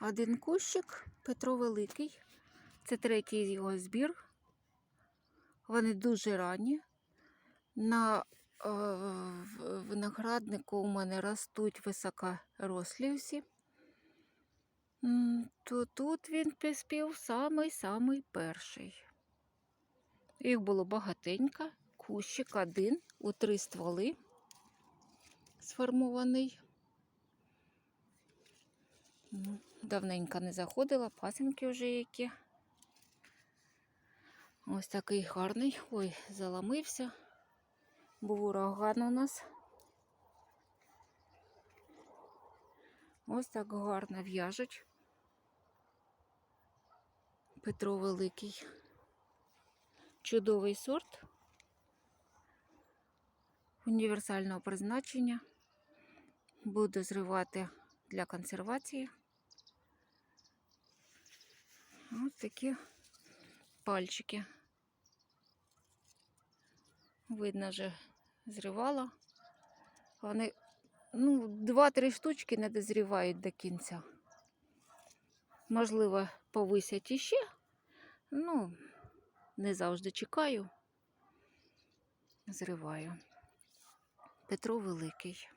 один кущик Петро Великий. Це третій його збір. Вони дуже ранні. На е, винограднику у мене ростуть високорослі всі. То тут він приспів самий-самий перший. Їх було багатенько. Кущик один у три стволи сформований. М, Давненько не заходила, пасинки вже які. Ось такий гарний. Ой, заламився. Був ураган у нас. Ось так гарно в'яжуть. Петро Великий. Чудовий сорт. Універсального призначення. Буду зривати для консервації. Ось такі пальчики. Видно, вже зривала. Вони ну, два-три штучки не дозрівають до кінця. Можливо, повисять іще. Ну, не завжди чекаю. Зриваю. Петро Великий.